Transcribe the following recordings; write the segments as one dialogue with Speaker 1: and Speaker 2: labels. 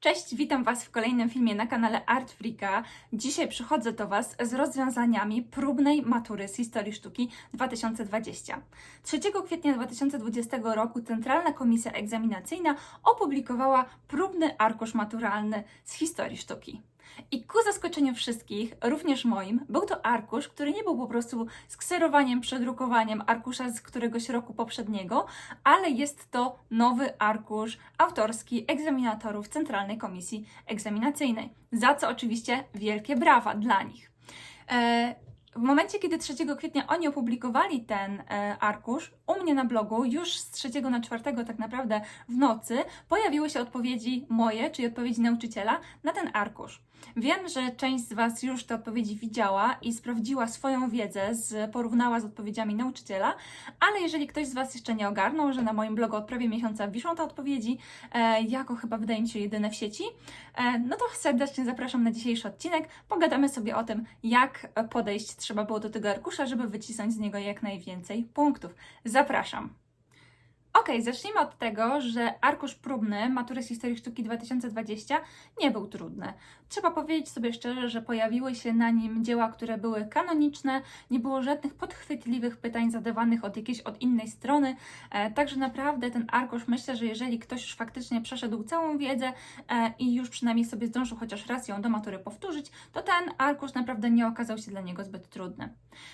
Speaker 1: Cześć, witam Was w kolejnym filmie na kanale Art Freaka. Dzisiaj przychodzę do Was z rozwiązaniami próbnej matury z historii sztuki 2020. 3 kwietnia 2020 roku Centralna Komisja Egzaminacyjna opublikowała próbny arkusz maturalny z historii sztuki. I ku zaskoczeniu wszystkich, również moim, był to arkusz, który nie był po prostu skserowaniem, przedrukowaniem arkusza z któregoś roku poprzedniego, ale jest to nowy arkusz autorski egzaminatorów Centralnej Komisji Egzaminacyjnej. Za co oczywiście wielkie brawa dla nich. E, w momencie, kiedy 3 kwietnia oni opublikowali ten e, arkusz, u mnie na blogu już z 3 na 4 tak naprawdę w nocy pojawiły się odpowiedzi moje, czyli odpowiedzi nauczyciela na ten arkusz. Wiem, że część z Was już te odpowiedzi widziała i sprawdziła swoją wiedzę, z, porównała z odpowiedziami nauczyciela, ale jeżeli ktoś z Was jeszcze nie ogarnął, że na moim blogu od prawie miesiąca wiszą te odpowiedzi, e, jako chyba wydaje mi się jedyne w sieci, e, no to serdecznie zapraszam na dzisiejszy odcinek. Pogadamy sobie o tym, jak podejść trzeba było do tego arkusza, żeby wycisnąć z niego jak najwięcej punktów. Zapraszam. Ok, zacznijmy od tego, że arkusz próbny matury z historii sztuki 2020 nie był trudny. Trzeba powiedzieć sobie szczerze, że pojawiły się na nim dzieła, które były kanoniczne, nie było żadnych podchwytliwych pytań zadawanych od jakiejś od innej strony, e, także naprawdę ten arkusz myślę, że jeżeli ktoś już faktycznie przeszedł całą wiedzę e, i już przynajmniej sobie zdążył chociaż raz ją do matury powtórzyć, to ten arkusz naprawdę nie okazał się dla niego zbyt trudny.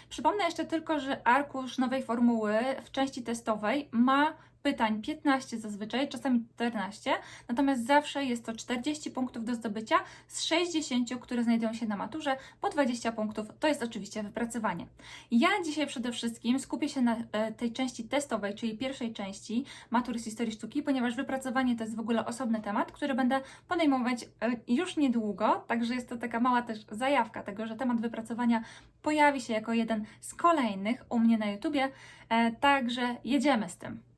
Speaker 1: Przypomnę jeszcze tylko, że arkusz nowej formuły w części testowej ma pytań 15 zazwyczaj, czasami 14, natomiast zawsze jest to 40 punktów do zdobycia z 60, które znajdują się na maturze, po 20 punktów to jest oczywiście wypracowanie. Ja dzisiaj przede wszystkim skupię się na e, tej części testowej, czyli pierwszej części matury z historii sztuki, ponieważ wypracowanie to jest w ogóle osobny temat, który będę podejmować e, już niedługo, także jest to taka mała też zajawka tego, że temat wypracowania pojawi się jako jeden z kolejnych u mnie na YouTubie, e, także jedziemy z tym.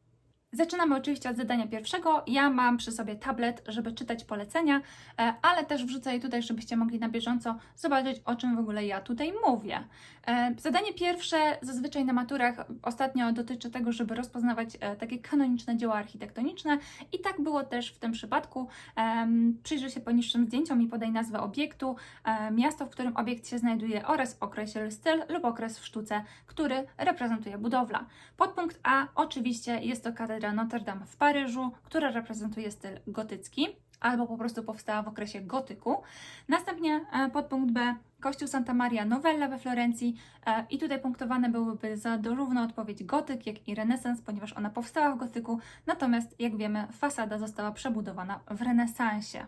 Speaker 1: Zaczynamy oczywiście od zadania pierwszego. Ja mam przy sobie tablet, żeby czytać polecenia, e, ale też wrzucę je tutaj, żebyście mogli na bieżąco zobaczyć, o czym w ogóle ja tutaj mówię. E, zadanie pierwsze zazwyczaj na maturach ostatnio dotyczy tego, żeby rozpoznawać e, takie kanoniczne dzieła architektoniczne i tak było też w tym przypadku. Przyjrzyj się poniższym zdjęciom i podaj nazwę obiektu, miasto, w którym obiekt się znajduje oraz określ styl lub okres w sztuce, który reprezentuje budowla. Podpunkt A oczywiście jest to katedra Notre Dame w Paryżu, która reprezentuje styl gotycki albo po prostu powstała w okresie gotyku. Następnie e, podpunkt B Kościół Santa Maria Novella we Florencji e, i tutaj punktowane byłyby za dorówno odpowiedź gotyk, jak i renesans, ponieważ ona powstała w gotyku, natomiast jak wiemy fasada została przebudowana w renesansie.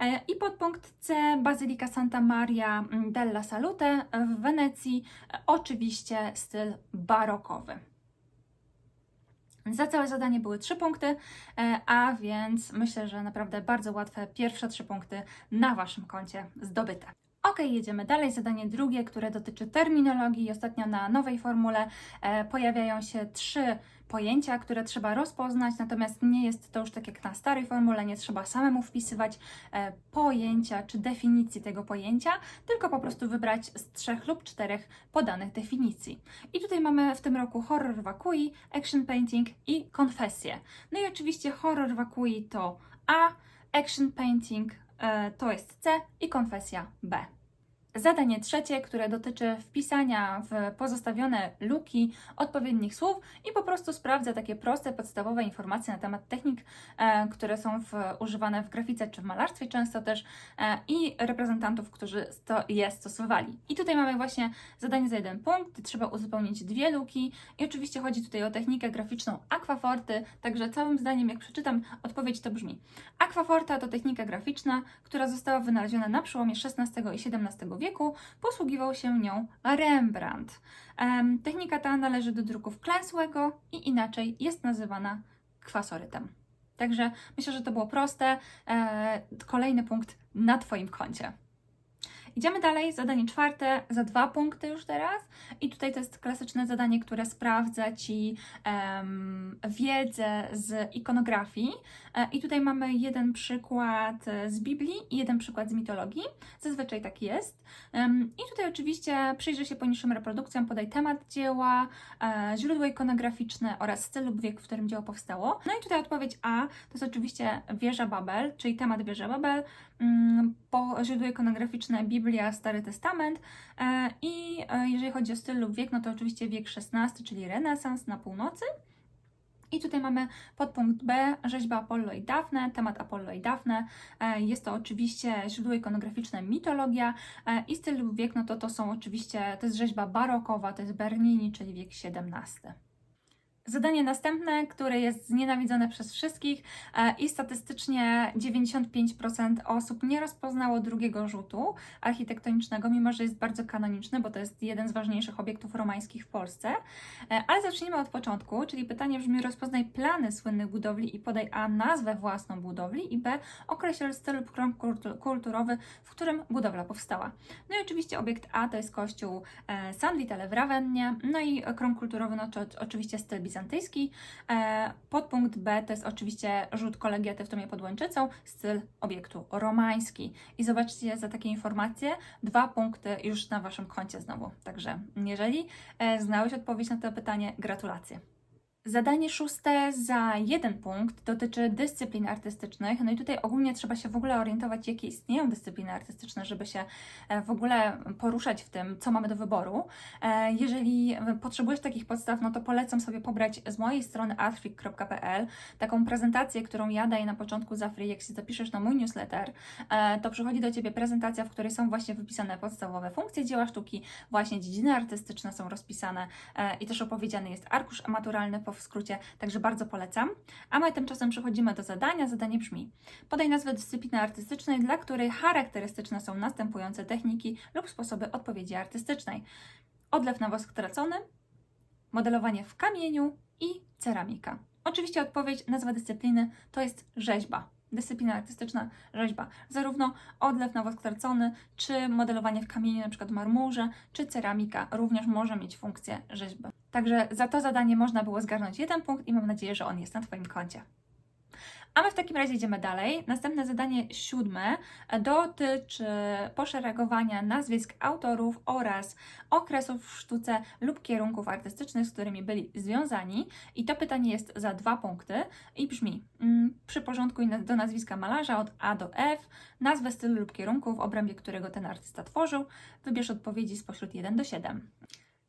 Speaker 1: E, I podpunkt C, Bazylika Santa Maria della Salute w Wenecji, oczywiście styl barokowy. Za całe zadanie były trzy punkty, e, a więc myślę, że naprawdę bardzo łatwe pierwsze trzy punkty na Waszym koncie zdobyte. Ok, jedziemy dalej. Zadanie drugie, które dotyczy terminologii. Ostatnio na nowej formule e, pojawiają się trzy pojęcia, które trzeba rozpoznać, natomiast nie jest to już tak jak na starej formule, nie trzeba samemu wpisywać e, pojęcia czy definicji tego pojęcia, tylko po prostu wybrać z trzech lub czterech podanych definicji. I tutaj mamy w tym roku horror wakui, action painting i konfesję. No i oczywiście horror wakui to A, action painting e, to jest C i konfesja B. Zadanie trzecie, które dotyczy wpisania w pozostawione luki odpowiednich słów i po prostu sprawdza takie proste, podstawowe informacje na temat technik, e, które są w, używane w grafice czy w malarstwie często też e, i reprezentantów, którzy to je stosowali. I tutaj mamy właśnie zadanie za jeden punkt, trzeba uzupełnić dwie luki. I oczywiście chodzi tutaj o technikę graficzną aquaforty, także całym zdaniem jak przeczytam odpowiedź to brzmi. Aquaforta to technika graficzna, która została wynaleziona na przełomie XVI i XVII wieku wieku posługiwał się nią Rembrandt. Technika ta należy do druków klęsłego i inaczej jest nazywana kwasorytem. Także myślę, że to było proste. E, kolejny punkt na Twoim koncie. Idziemy dalej, zadanie czwarte, za dwa punkty już teraz. I tutaj to jest klasyczne zadanie, które sprawdza Ci em, wiedzę z ikonografii. E, I tutaj mamy jeden przykład z Biblii i jeden przykład z mitologii. Zazwyczaj tak jest. Em, I tutaj oczywiście przyjrzyj się poniższym reprodukcjom, podaj temat dzieła, e, źródło ikonograficzne oraz styl lub wiek, w którym dzieło powstało. No i tutaj odpowiedź A to jest oczywiście wieża Babel, czyli temat wieży Babel, mm, po źródło ikonograficzne Biblia, Stary Testament e, i e, jeżeli chodzi o styl lub wiek, no to oczywiście wiek XVI, czyli renesans na północy. I tutaj mamy podpunkt B, rzeźba Apollo i Dafne, temat Apollo i Dafne. E, Jest to oczywiście źródło ikonograficzne mitologia i styl lub wiek, no to to są oczywiście, to jest rzeźba barokowa, to jest Bernini, czyli wiek XVII. Zadanie następne, które jest znienawidzone przez wszystkich e, i statystycznie 95% osób nie rozpoznało drugiego rzutu architektonicznego, mimo że jest bardzo kanoniczny, bo to jest jeden z ważniejszych obiektów romańskich w Polsce. E, Ale zacznijmy od początku, czyli pytanie brzmi: rozpoznaj plany słynnych budowli i podaj A nazwę własną budowli i B określ styl lub krąg kultu- kulturowy, w którym budowla powstała. No i oczywiście obiekt A to jest kościół e, San Vitale w Ravennie, no i krąg kulturowy no to oczywiście styl bizantyjski. E, Podpunkt B to jest oczywiście rzut kolegiaty w tomie pod Łęczycą, styl obiektu romański. I zobaczcie za takie informacje, dwa punkty już na Waszym koncie znowu. Także jeżeli e, znałeś odpowiedź na to pytanie, gratulacje. Zadanie szóste za jeden punkt dotyczy dyscyplin artystycznych. No i tutaj ogólnie trzeba się w ogóle orientować, jakie istnieją dyscypliny artystyczne, żeby się e, w ogóle poruszać w tym, co mamy do wyboru. E, Jeżeli potrzebujesz takich podstaw, no to polecam sobie pobrać z mojej strony artfreak.pl taką prezentację, którą ja daję na początku za free. Jak się zapiszesz na mój newsletter, e, to przychodzi do Ciebie prezentacja, w której są właśnie wypisane podstawowe funkcje dzieła sztuki, właśnie dziedziny artystyczne są rozpisane i też opowiedziany jest arkusz maturalny po w skrócie, także bardzo polecam. A my tymczasem przechodzimy do zadania. Zadanie brzmi: podaj nazwę dyscypliny artystycznej, dla której charakterystyczne są następujące techniki lub sposoby odpowiedzi artystycznej. Odlew na wosk tracony, modelowanie w kamieniu i ceramika. Oczywiście odpowiedź, nazwa dyscypliny to jest rzeźba. Dyscyplina artystyczna, rzeźba. Zarówno odlew na wosk tracony, czy modelowanie w kamieniu, na przykład marmurze, czy ceramika również może mieć funkcję rzeźby. Także za to zadanie można było zgarnąć jeden punkt i mam nadzieję, że on jest na Twoim koncie. A my w takim razie idziemy dalej. Następne zadanie siódme dotyczy poszeregowania nazwisk autorów oraz okresów w sztuce lub kierunków artystycznych, z którymi byli związani. I to pytanie jest za dwa punkty i brzmi: mm, przyporządkuj do nazwiska malarza od A do F nazwę stylu lub kierunku, w obrębie którego ten artysta tworzył. Wybierz odpowiedzi spośród 1 do 7.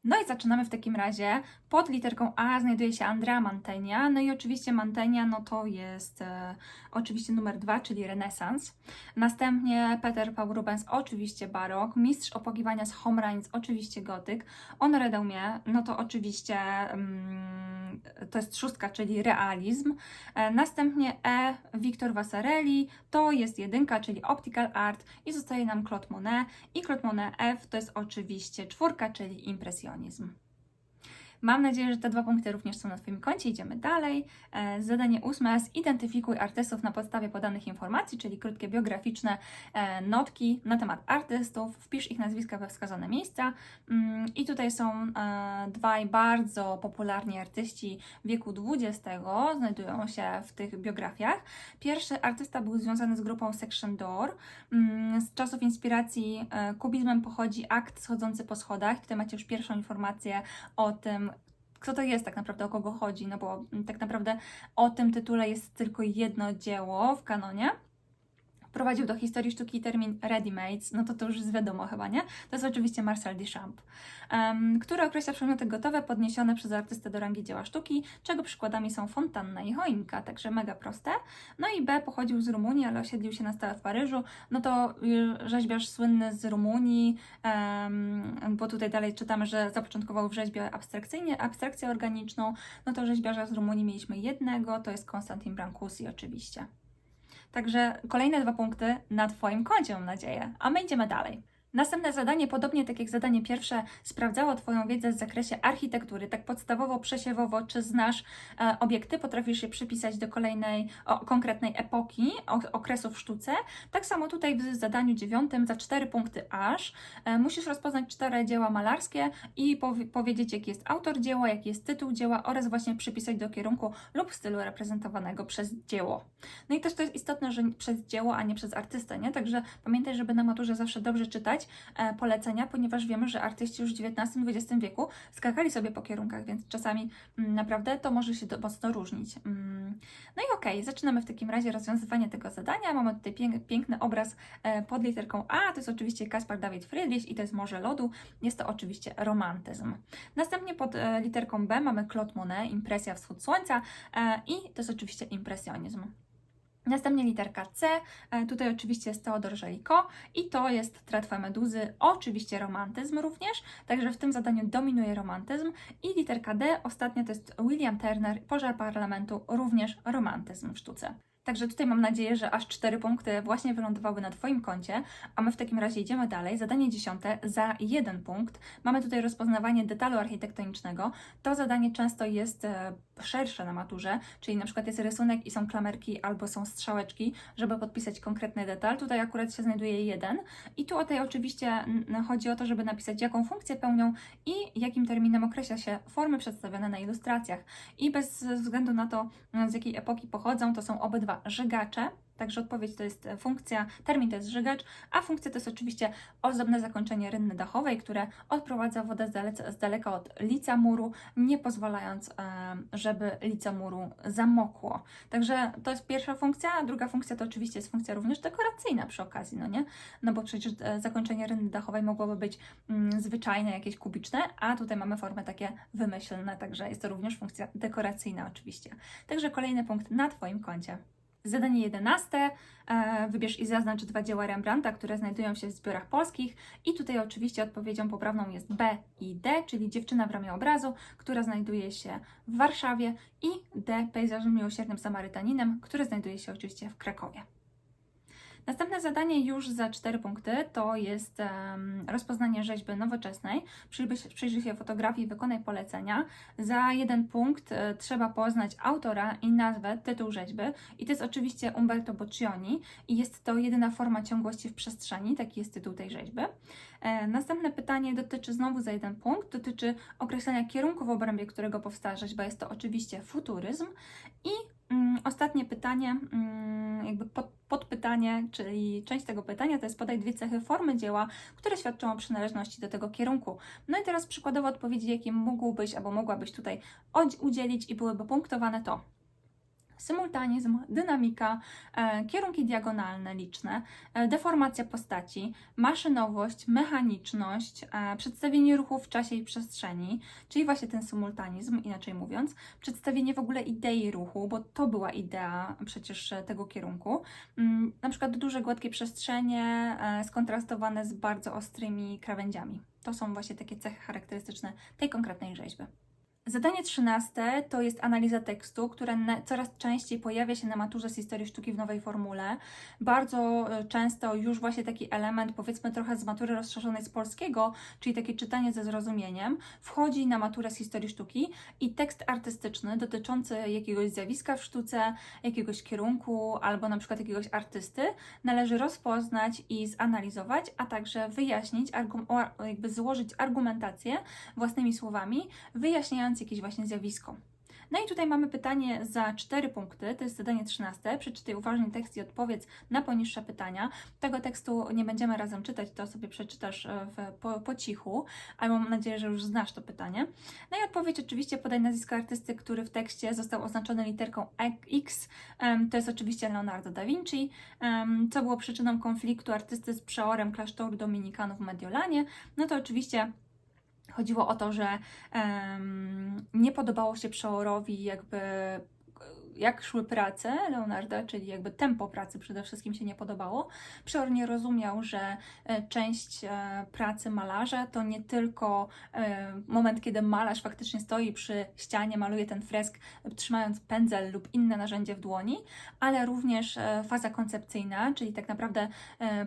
Speaker 1: No i zaczynamy w takim razie. Pod literką A znajduje się Andrea Mantegna. No i oczywiście Mantegna no to jest e, oczywiście numer dwa, czyli renesans. Następnie Peter Paul Rubens, oczywiście barok. Mistrz opogiwania z Homrains, oczywiście gotyk. Honoré Daumier, no to oczywiście mm, to jest szóstka, czyli realizm. E, następnie E, Victor Vasarely, to jest jedynka, czyli optical art i zostaje nam Claude Monet. I Claude Monet F to jest oczywiście czwórka, czyli impresjonizm perfekcjonizm. Mam nadzieję, że te dwa punkty również są na Twoim koncie. Idziemy dalej. E, Zadanie ósme. Zidentyfikuj artystów na podstawie podanych informacji, czyli krótkie biograficzne e, notki na temat artystów. Wpisz ich nazwiska we wskazane miejsca. Mm, I tutaj są e, dwaj bardzo popularni artyści wieku XX, znajdują się w tych biografiach. Pierwszy artysta był związany z grupą Section Door. Mm, Z czasów inspiracji kubizmem pochodzi akt schodzący po schodach. Tutaj macie już pierwszą informację o tym, kto to jest tak naprawdę, o kogo chodzi, no bo mm, tak naprawdę o tym tytule jest tylko jedno dzieło w kanonie. Wprowadził do historii sztuki termin ready-mades, no to to już jest wiadomo chyba, nie? To jest oczywiście Marcel Duchamp, um, który określa przedmioty gotowe podniesione przez artystę do rangi dzieła sztuki, czego przykładami są fontanna i choinka, także mega proste. No i B pochodził z Rumunii, ale osiedlił się na stałe w Paryżu, no to y, rzeźbiarz słynny z Rumunii, em, bo tutaj dalej czytamy, że zapoczątkował w rzeźbie abstrakcyjnie, abstrakcję organiczną, no to rzeźbiarza z Rumunii mieliśmy jednego, to jest Konstantin Brancusi oczywiście. Także kolejne dwa punkty na Twoim koncie, mam nadzieję. A my idziemy dalej. Następne zadanie, podobnie tak jak zadanie pierwsze, sprawdzało Twoją wiedzę w zakresie architektury, tak podstawowo, przesiewowo, czy znasz e, obiekty, potrafisz je przypisać do kolejnej, o, konkretnej epoki, o, okresu w sztuce. Tak samo tutaj w zadaniu dziewiątym za cztery punkty aż e, musisz rozpoznać cztery dzieła malarskie i powie, powiedzieć, jaki jest autor dzieła, jaki jest tytuł dzieła oraz właśnie przypisać do kierunku lub stylu reprezentowanego przez dzieło. No i też to jest istotne, że przez dzieło, a nie przez artystę, nie? Także pamiętaj, żeby na maturze zawsze dobrze czytać e, polecenia, ponieważ wiemy, że artyści już w XIX-XX wieku skakali sobie po kierunkach, więc czasami mm, naprawdę to może się mocno różnić. Mm. No i okej, zaczynamy w takim razie rozwiązywanie tego zadania. Mamy tutaj pięk, piękny obraz e, pod literką A, to jest oczywiście Kaspar David Friedrich i to jest Morze Lodu. Jest to oczywiście romantyzm. Następnie pod e, literką B mamy Claude Monet, Impresja Wschód Słońca i to jest oczywiście impresjonizm. Następnie literka C, e, tutaj oczywiście jest Teodor Żeliko i to jest Tratwa Meduzy, oczywiście romantyzm również, także w tym zadaniu dominuje romantyzm i literka D, ostatnia to jest William Turner, Pożar Parlamentu, również romantyzm w sztuce. Także tutaj mam nadzieję, że aż cztery punkty właśnie wylądowały na Twoim koncie, a my w takim razie idziemy dalej. Zadanie dziesiąte za jeden punkt. Mamy tutaj rozpoznawanie detalu architektonicznego. To zadanie często jest e, szersze na maturze, czyli na przykład jest rysunek i są klamerki albo są strzałeczki, żeby podpisać konkretny detal. Tutaj akurat się znajduje jeden i tu tutaj oczywiście mm, chodzi o to, żeby napisać jaką funkcję pełnią i jakim terminem określa się formy przedstawione na ilustracjach. I bez względu na to, z jakiej epoki pochodzą, to są obydwa żygacze, Także odpowiedź to jest funkcja, termin to jest żygacz, a funkcja to jest oczywiście ozdobne zakończenie rynny dachowej, które odprowadza wodę z daleka, z daleka od lica muru, nie pozwalając, e, żeby lice muru zamokło. Także to jest pierwsza funkcja, a druga funkcja to oczywiście jest funkcja również dekoracyjna przy okazji, no nie? No bo przecież e, zakończenie rynny dachowej mogłoby być mm, zwyczajne, jakieś kubiczne, a tutaj mamy formę takie wymyślne, także jest to również funkcja dekoracyjna oczywiście. Także kolejny punkt na Twoim koncie. Zadanie 11. E, wybierz i zaznacz dwa dzieła Rembrandta, które znajdują się w zbiorach polskich. I tutaj oczywiście odpowiedzią poprawną jest B i D, czyli Dziewczyna w ramię obrazu, która znajduje się w Warszawie i D, Pejzażem miłosiernym Samarytaninem, który znajduje się oczywiście w Krakowie. Następne zadanie już za 4 punkty to jest rozpoznanie rzeźby nowoczesnej. Przyjrzyj się, fotografii, wykonaj polecenia. Za jeden punkt e, trzeba poznać autora i nazwę, tytuł rzeźby. I to jest oczywiście Umberto Boccioni i jest to jedyna forma ciągłości w przestrzeni, taki jest tytuł tej rzeźby. E, następne pytanie dotyczy znowu za jeden punkt, dotyczy określenia kierunku w obrębie którego powstała rzeźba. Jest to oczywiście futuryzm. I ostatnie pytanie, mm, jakby pod, podpytanie, czyli część tego pytania to jest podaj dwie cechy formy dzieła, które świadczą o przynależności do tego kierunku. No i teraz przykładowo odpowiedzi, jakie mógłbyś albo mogłabyś tutaj udzielić i byłyby punktowane to symultanizm, dynamika, e, kierunki diagonalne liczne, e, deformacja postaci, maszynowość, mechaniczność, e, przedstawienie ruchu w czasie i przestrzeni, czyli właśnie ten symultanizm, inaczej mówiąc, przedstawienie w ogóle idei ruchu, bo to była idea przecież tego kierunku. Mm, na przykład duże, gładkie przestrzenie skontrastowane z bardzo ostrymi krawędziami. To są właśnie takie cechy charakterystyczne tej konkretnej rzeźby. Zadanie trzynaste to jest analiza tekstu, które coraz częściej pojawia się na maturze z historii sztuki w nowej formule. Bardzo e, często już właśnie taki element, powiedzmy trochę z matury rozszerzonej z polskiego, czyli takie czytanie ze zrozumieniem, wchodzi na maturę z historii sztuki i tekst artystyczny dotyczący jakiegoś zjawiska w sztuce, jakiegoś kierunku albo na przykład jakiegoś artysty należy rozpoznać i zanalizować, a także wyjaśnić, jakby złożyć argumentację własnymi słowami, wyjaśniając jakieś właśnie zjawisko. No i tutaj mamy pytanie za 4 punkty, to jest zadanie 13. Przeczytaj uważnie tekst i odpowiedz na poniższe pytania. Tego tekstu nie będziemy razem czytać, to sobie przeczytasz e, w, po, po cichu, ale mam nadzieję, że już znasz to pytanie. No i odpowiedź oczywiście podaj nazwisko artysty, który w tekście został oznaczony literką X. To jest oczywiście Leonardo da Vinci. Co było przyczyną konfliktu artysty z przeorem klasztoru dominikanów w Mediolanie? No to oczywiście Chodziło o to, że um, nie podobało się przeorowi jakby jak szły prace Leonarda, czyli jakby tempo pracy przede wszystkim się nie podobało. Przeor nie rozumiał, że e, część e, pracy malarza to nie tylko e, moment, kiedy malarz faktycznie stoi przy ścianie, maluje ten fresk, trzymając pędzel lub inne narzędzie w dłoni, ale również faza koncepcyjna, czyli tak naprawdę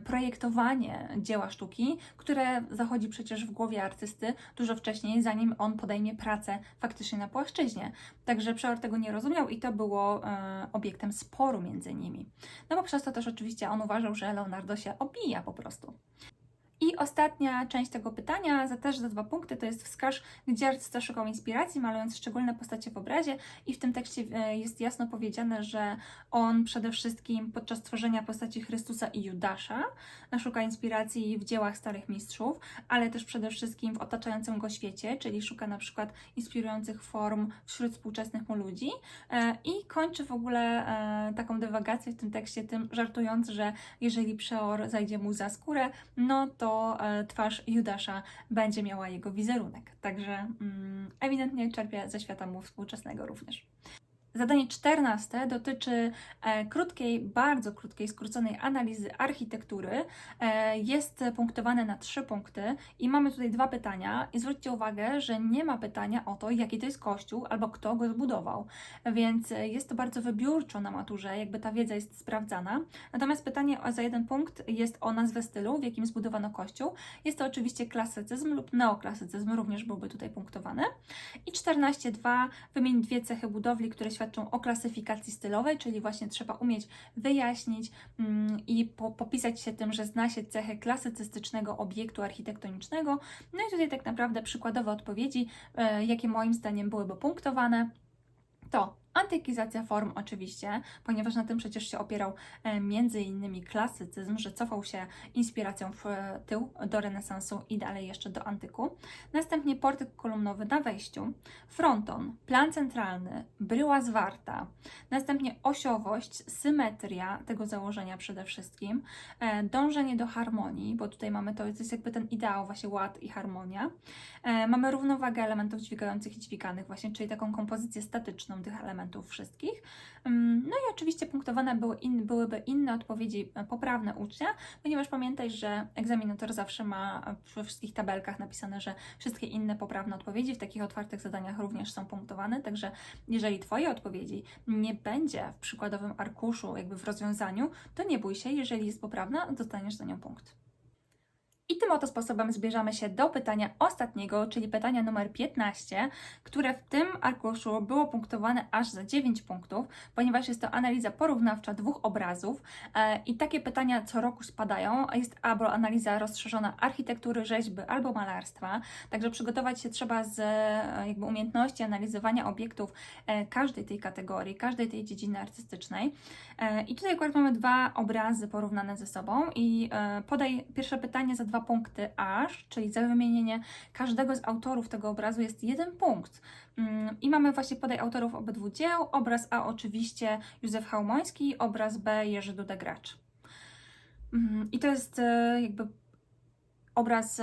Speaker 1: projektowanie dzieła sztuki, które zachodzi przecież w głowie artysty dużo wcześniej, zanim on podejmie pracę faktycznie na płaszczyźnie. Także Przeor tego nie rozumiał i to było e, obiektem sporu między nimi. No bo przez to też oczywiście on uważał, że Leonardo się obija po prostu. I ostatnia część tego pytania, za też za dwa punkty, to jest wskaż, gdzie artysta szukał inspiracji, malując szczególne postacie w obrazie. I w tym tekście e, jest jasno powiedziane, że on przede wszystkim podczas tworzenia postaci Chrystusa i Judasza szuka inspiracji w dziełach starych mistrzów, ale też przede wszystkim w otaczającym go świecie, czyli szuka na przykład inspirujących form wśród współczesnych mu ludzi. E, I kończy w ogóle e, taką dywagację w tym tekście tym, żartując, że jeżeli przeor zajdzie mu za skórę, no to e, twarz Judasza będzie miała jego wizerunek. Także mm, ewidentnie czerpie ze świata mu współczesnego również. Zadanie czternaste dotyczy e, krótkiej, bardzo krótkiej, skróconej analizy architektury. E, jest punktowane na trzy punkty i mamy tutaj dwa pytania. I zwróćcie uwagę, że nie ma pytania o to, jaki to jest kościół albo kto go zbudował. Więc e, jest to bardzo wybiórczo na maturze, jakby ta wiedza jest sprawdzana. Natomiast pytanie za jeden punkt jest o nazwę stylu, w jakim zbudowano kościół. Jest to oczywiście klasycyzm lub neoklasycyzm, również byłby tutaj punktowany. I 14.2 wymień dwie cechy budowli, które świadczą o klasyfikacji stylowej, czyli właśnie trzeba umieć wyjaśnić mm, i po, popisać się tym, że zna się cechy klasycystycznego obiektu architektonicznego. No i tutaj tak naprawdę przykładowe odpowiedzi, e, jakie moim zdaniem byłyby punktowane, to Antykizacja form oczywiście, ponieważ na tym przecież się opierał e, między innymi klasycyzm, że cofał się inspiracją w e, tył do renesansu i dalej jeszcze do antyku. Następnie portyk kolumnowy na wejściu, fronton, plan centralny, bryła zwarta, następnie osiowość, symetria tego założenia przede wszystkim, e, dążenie do harmonii, bo tutaj mamy to, to jest jakby ten ideał, właśnie ład i harmonia. Mamy równowagę elementów dźwigających i dźwiganych właśnie, czyli taką kompozycję statyczną tych elementów elementów wszystkich. No i oczywiście punktowane były in, byłyby inne odpowiedzi e, poprawne ucznia, ponieważ pamiętaj, że egzaminator zawsze ma we wszystkich tabelkach napisane, że wszystkie inne poprawne odpowiedzi w takich otwartych zadaniach również są punktowane, także jeżeli Twoje odpowiedzi nie będzie w przykładowym arkuszu, jakby w rozwiązaniu, to nie bój się, jeżeli jest poprawna, dostaniesz za nią punkt. I tym oto sposobem zbierzamy się do pytania ostatniego, czyli pytania numer 15, które w tym arkuszu było punktowane aż za 9 punktów, ponieważ jest to analiza porównawcza dwóch obrazów e, i takie pytania co roku spadają. Jest albo analiza rozszerzona architektury, rzeźby albo malarstwa, także przygotować się trzeba z e, jakby umiejętności analizowania obiektów e, każdej tej kategorii, każdej tej dziedziny artystycznej. I tutaj akurat mamy dwa obrazy porównane ze sobą i podaj pierwsze pytanie za dwa punkty aż, czyli za wymienienie każdego z autorów tego obrazu jest jeden punkt. Mm, I mamy właśnie podaj autorów obydwu dzieł. Obraz A oczywiście Józef Hałmoński, obraz B Jerzy Duda-Gracz. Mm, I to jest e, jakby obraz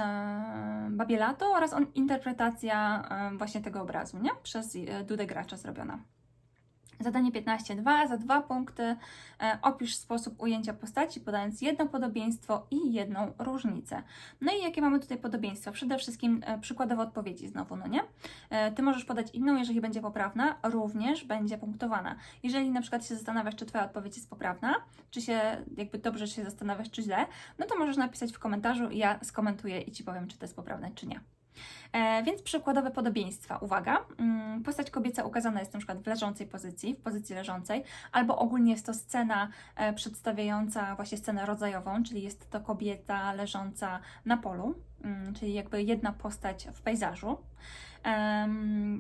Speaker 1: Babielato oraz interpretacja właśnie tego obrazu, nie? Przez Dudę Gracza zrobiona. Zadanie 15.2 za dwa punkty e, opisz sposób ujęcia postaci, podając jedno podobieństwo i jedną różnicę. No i jakie mamy tutaj podobieństwa? Przede wszystkim e, przykładowe odpowiedzi znowu, no nie? E, ty możesz podać inną, jeżeli będzie poprawna, również będzie punktowana. Jeżeli na przykład się zastanawiasz, czy Twoja odpowiedź jest poprawna, czy się jakby dobrze się zastanawiasz, czy źle, no to możesz napisać w komentarzu, ja skomentuję i Ci powiem, czy to jest poprawne, czy nie. E, więc przykładowe podobieństwa. Uwaga, mm, postać kobieca ukazana jest przykład w leżącej pozycji, w pozycji leżącej, albo ogólnie jest to scena e, przedstawiająca właśnie scenę rodzajową, czyli jest to kobieta leżąca na polu, mm, czyli jakby jedna postać w pejzażu.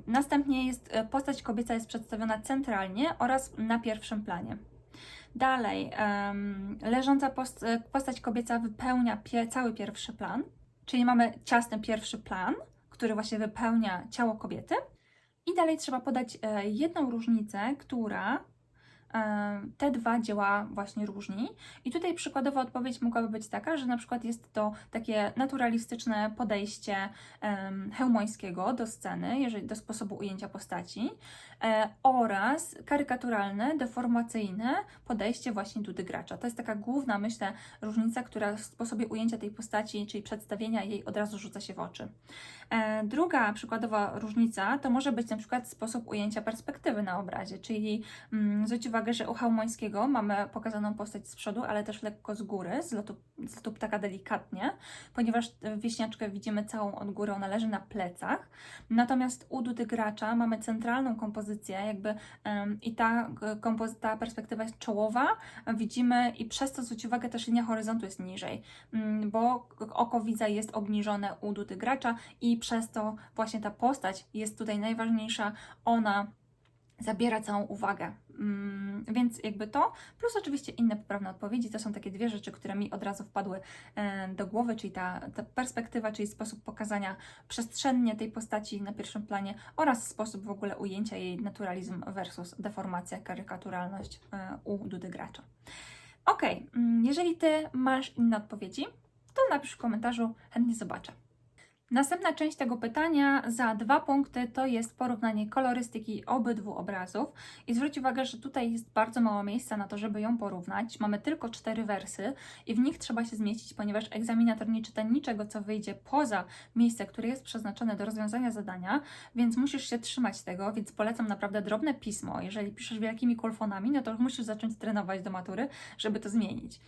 Speaker 1: Następnie jest e, postać kobieca jest przedstawiona centralnie oraz na pierwszym planie. Dalej, leżąca post postać kobieca wypełnia cały pierwszy plan, czyli mamy ciasny pierwszy plan, który właśnie wypełnia ciało kobiety. I dalej trzeba podać e, jedną różnicę, która e, te dwa dzieła właśnie różni. I tutaj przykładowa odpowiedź mogłaby być taka, że na przykład jest to takie naturalistyczne podejście em, Chełmońskiego do sceny, jeżeli do sposobu ujęcia postaci oraz karykaturalne, deformacyjne podejście właśnie Dudy Gracza. To jest taka główna, myślę, różnica, która w sposobie ujęcia tej postaci, czyli przedstawienia jej od razu rzuca się w oczy. E, Druga przykładowa różnica to może być na przykład sposób ujęcia perspektywy na obrazie, czyli mm, zwróć uwagę, że u Chełmońskiego mamy pokazaną postać z przodu, ale też lekko z góry, z lotu, z lotu ptaka delikatnie, ponieważ e, wieśniaczkę widzimy całą od góry, ona leży na plecach. Natomiast u Dudy Gracza mamy centralną kompozycję, jakby em, i ta, kompozy- ta perspektywa jest czołowa, widzimy i przez to zwróć uwagę też linia horyzontu jest niżej, mm, bo oko widza jest obniżone u Dudy Gracza i przez to właśnie ta postać jest tutaj najważniejsza, ona zabiera całą uwagę. Mm, więc jakby to, plus oczywiście inne poprawne odpowiedzi, to są takie dwie rzeczy, które mi od razu wpadły e, do głowy, czyli ta, ta perspektywa, czyli sposób pokazania przestrzennie tej postaci na pierwszym planie oraz sposób w ogóle ujęcia jej naturalizm versus deformacja, karykaturalność e, u Dudy Gracza. Ok, jeżeli Ty masz inne odpowiedzi, to napisz w komentarzu, chętnie zobaczę. Następna część tego pytania za dwa punkty to jest porównanie kolorystyki obydwu obrazów. I zwróć uwagę, że tutaj jest bardzo mało miejsca na to, żeby ją porównać. Mamy tylko cztery wersy i w nich trzeba się zmieścić, ponieważ egzaminator nie czyta niczego, co wyjdzie poza miejsce, które jest przeznaczone do rozwiązania zadania, więc musisz się trzymać tego, więc polecam naprawdę drobne pismo. Jeżeli piszesz wielkimi kulfonami, no to musisz zacząć trenować do matury, żeby to zmienić.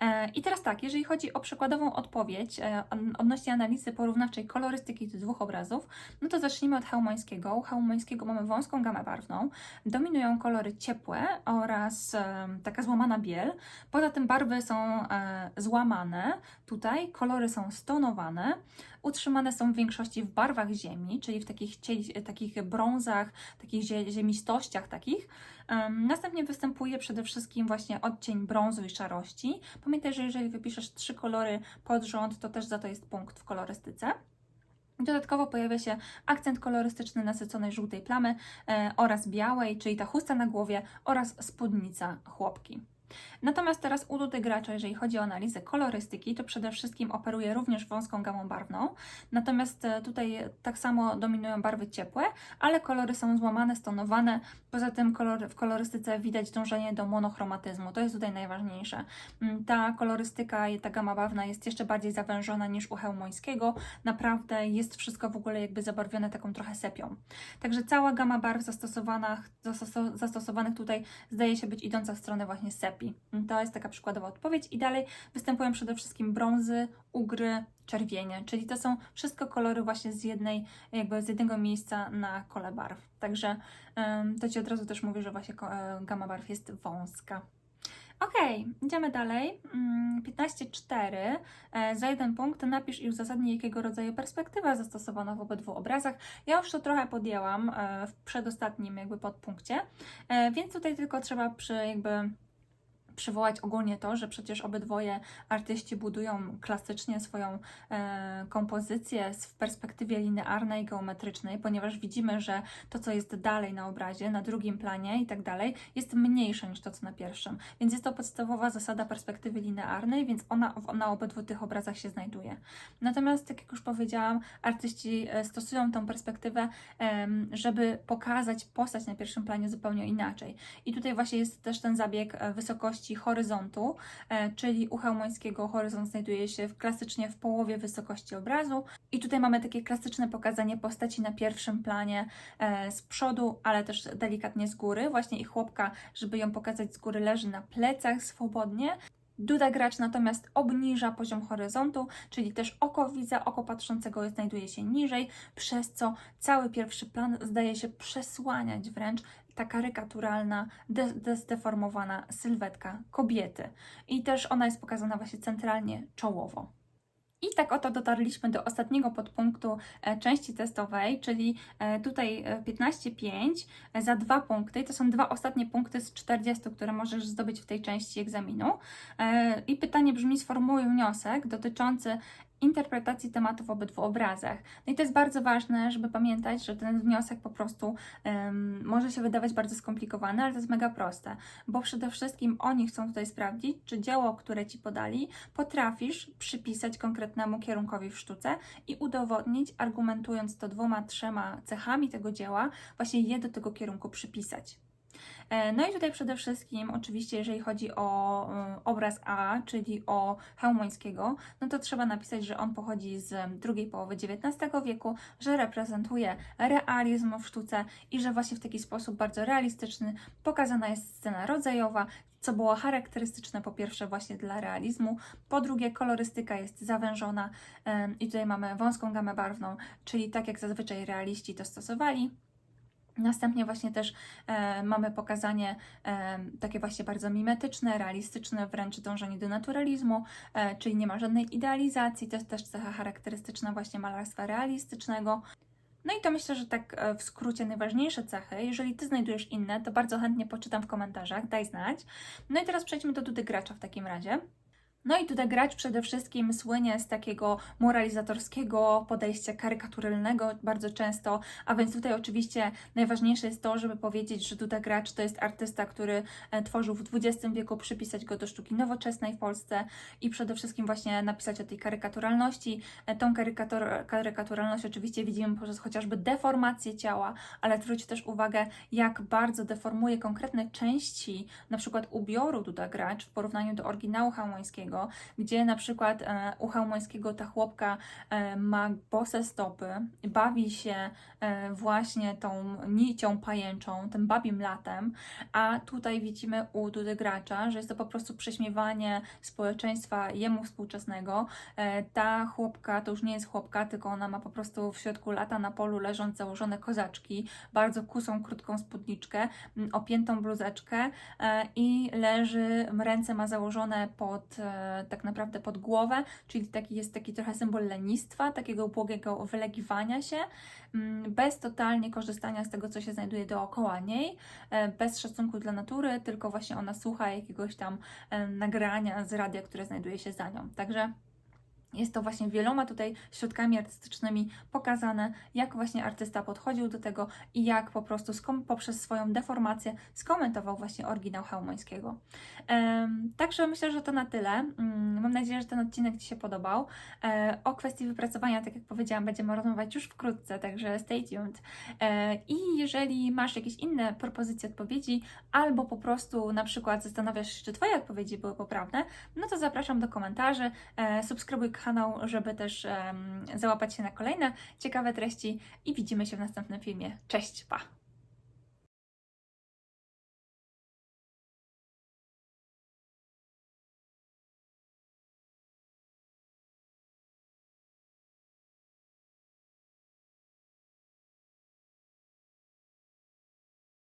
Speaker 1: E, I teraz tak, jeżeli chodzi o przykładową odpowiedź e, odnośnie analizy porównawczej kolorystyki tych dwóch obrazów, no to zacznijmy od Chełmońskiego. U Chełmońskiego mamy wąską gamę barwną, dominują kolory ciepłe oraz e, taka złamana biel. Poza tym barwy są e, złamane, tutaj kolory są stonowane, utrzymane są w większości w barwach ziemi, czyli w takich, cieli, takich brązach, takich zie, ziemistościach takich. Następnie występuje przede wszystkim właśnie odcień brązu i szarości. Pamiętaj, że jeżeli wypiszesz trzy kolory pod rząd, to też za to jest punkt w kolorystyce. Dodatkowo pojawia się akcent kolorystyczny nasyconej żółtej plamy e, oraz białej, czyli ta chusta na głowie oraz spódnica chłopki. Natomiast teraz u Dudy Gracza, jeżeli chodzi o analizę kolorystyki, to przede wszystkim operuje również wąską gamą barwną. Natomiast e, tutaj tak samo dominują barwy ciepłe, ale kolory są złamane, stonowane. Poza tym kolor, w kolorystyce widać dążenie do monochromatyzmu. To jest tutaj najważniejsze. Mm, Ta kolorystyka i ta gama barwna jest jeszcze bardziej zawężona niż u Chełmońskiego. Naprawdę jest wszystko w ogóle jakby zabarwione taką trochę sepią. Także cała gama barw zastosowanych, zastoso- zastosowanych tutaj zdaje się być idąca w stronę właśnie sepi. To jest taka przykładowa odpowiedź. I dalej występują przede wszystkim brązy, ugry, czerwienie, czyli to są wszystko kolory właśnie z jednej, jakby z jednego miejsca na kole barw. Także to Ci od razu też mówię, że właśnie e, gama barw jest wąska. Okej, idziemy dalej. Mm, 15.4. E, Za jeden punkt napisz i uzasadnij, jakiego rodzaju perspektywa zastosowana w obydwu obrazach. Ja już to trochę podjęłam e, w przedostatnim jakby podpunkcie, więc tutaj tylko trzeba przy jakby przywołać ogólnie to, że przecież obydwoje artyści budują klasycznie swoją e, kompozycję w perspektywie linearnej, geometrycznej, ponieważ widzimy, że to, co jest dalej na obrazie, na drugim planie i tak dalej, jest mniejsze niż to, co na pierwszym. Więc jest to podstawowa zasada perspektywy linearnej, więc ona na obydwu tych obrazach się znajduje. Natomiast, tak jak już powiedziałam, artyści e, stosują tą perspektywę, em, żeby pokazać postać na pierwszym planie zupełnie inaczej. I tutaj właśnie jest też ten zabieg e, wysokości horyzontu, e, czyli u Chełmońskiego horyzont znajduje się w, klasycznie w połowie wysokości obrazu. I tutaj mamy takie klasyczne pokazanie postaci na pierwszym planie e, z przodu, ale też delikatnie z góry. Właśnie ich chłopka, żeby ją pokazać z góry, leży na plecach swobodnie. Duda gracz natomiast obniża poziom horyzontu, czyli też oko widza, oko patrzącego znajduje się niżej, przez co cały pierwszy plan zdaje się przesłaniać wręcz ta karykaturalna, de- de- zdeformowana sylwetka kobiety. I też ona jest pokazana właśnie centralnie czołowo. I tak oto dotarliśmy do ostatniego podpunktu e, części testowej, czyli e, tutaj e, 15.5 e, za dwa punkty. To są dwa ostatnie punkty z 40, które możesz zdobyć w tej części egzaminu. I pytanie brzmi: sformułuj wniosek dotyczący interpretacji tematu w obydwu obrazach. No i to jest bardzo ważne, żeby pamiętać, że ten wniosek po prostu em, może się wydawać bardzo skomplikowany, ale to jest mega proste, bo przede wszystkim oni chcą tutaj sprawdzić, czy dzieło, które ci podali, potrafisz przypisać konkretnemu kierunkowi w sztuce i udowodnić, argumentując to dwoma, trzema cechami tego dzieła, właśnie je do tego kierunku przypisać. E, No i tutaj przede wszystkim, oczywiście, jeżeli chodzi o y, obraz A, czyli o Chełmońskiego, no to trzeba napisać, że on pochodzi z drugiej połowy XIX wieku, że reprezentuje realizm w sztuce i że właśnie w taki sposób bardzo realistyczny pokazana jest scena rodzajowa, co było charakterystyczne po pierwsze właśnie dla realizmu, po drugie kolorystyka jest zawężona i tutaj mamy wąską gamę barwną, czyli tak jak zazwyczaj realiści to stosowali. Następnie właśnie też e, mamy pokazanie e, takie właśnie bardzo mimetyczne, realistyczne, wręcz dążenie do naturalizmu, e, czyli nie ma żadnej idealizacji, to jest też cecha charakterystyczna właśnie malarstwa realistycznego. No i to myślę, że tak e, w skrócie najważniejsze cechy. Jeżeli Ty znajdujesz inne, to bardzo chętnie poczytam w komentarzach, daj znać. No i teraz przejdźmy do Dudy Gracza w takim razie. No i tutaj gracz przede wszystkim słynie z takiego moralizatorskiego podejścia karykaturalnego bardzo często, a więc tutaj oczywiście najważniejsze jest to, żeby powiedzieć, że Duda Gracz to jest artysta, który e, tworzył w XX wieku, przypisać go do sztuki nowoczesnej w Polsce i przede wszystkim właśnie napisać o tej karykaturalności. E, Tą karykatur karykaturalność oczywiście widzimy poprzez chociażby deformację ciała, ale zwróć też uwagę, jak bardzo deformuje konkretne części, na przykład ubioru Duda Gracz w porównaniu do oryginału Gdzie na przykład e, u Chełmońskiego ta chłopka e, ma bose stopy, bawi się e, właśnie tą nicią pajęczą, tym babim latem, a tutaj widzimy u Dudy Gracza, że jest to po prostu prześmiewanie społeczeństwa jemu współczesnego. Ta chłopka to już nie jest chłopka, tylko ona ma po prostu w środku lata na polu leżąc założone kozaczki, bardzo kusą, krótką spódniczkę, m, opiętą bluzeczkę i leży, ręce ma założone pod, tak naprawdę pod głowę, czyli taki jest taki trochę symbol lenistwa, takiego ubłogiego wylegiwania się, mm, bez totalnie korzystania z tego, co się znajduje dookoła niej, e, bez szacunku dla natury, tylko właśnie ona słucha jakiegoś tam e, nagrania z radia, które znajduje się za nią. Także jest to właśnie wieloma tutaj środkami artystycznymi pokazane, jak właśnie artysta podchodził do tego i jak po prostu poprzez swoją deformację skomentował właśnie oryginał Chełmońskiego. Em, także myślę, że to na tyle. Mm, Mam nadzieję, że ten odcinek Ci się podobał. E, o kwestii wypracowania, tak jak powiedziałam, będziemy rozmawiać już wkrótce, także stay tuned. E, I jeżeli masz jakieś inne propozycje odpowiedzi, albo po prostu na przykład zastanawiasz się, czy Twoje odpowiedzi były poprawne, no to zapraszam do komentarzy. E, subskrybuj żeby też em, załapać się na kolejne ciekawe treści i widzimy się w następnym filmie. Cześć, pa!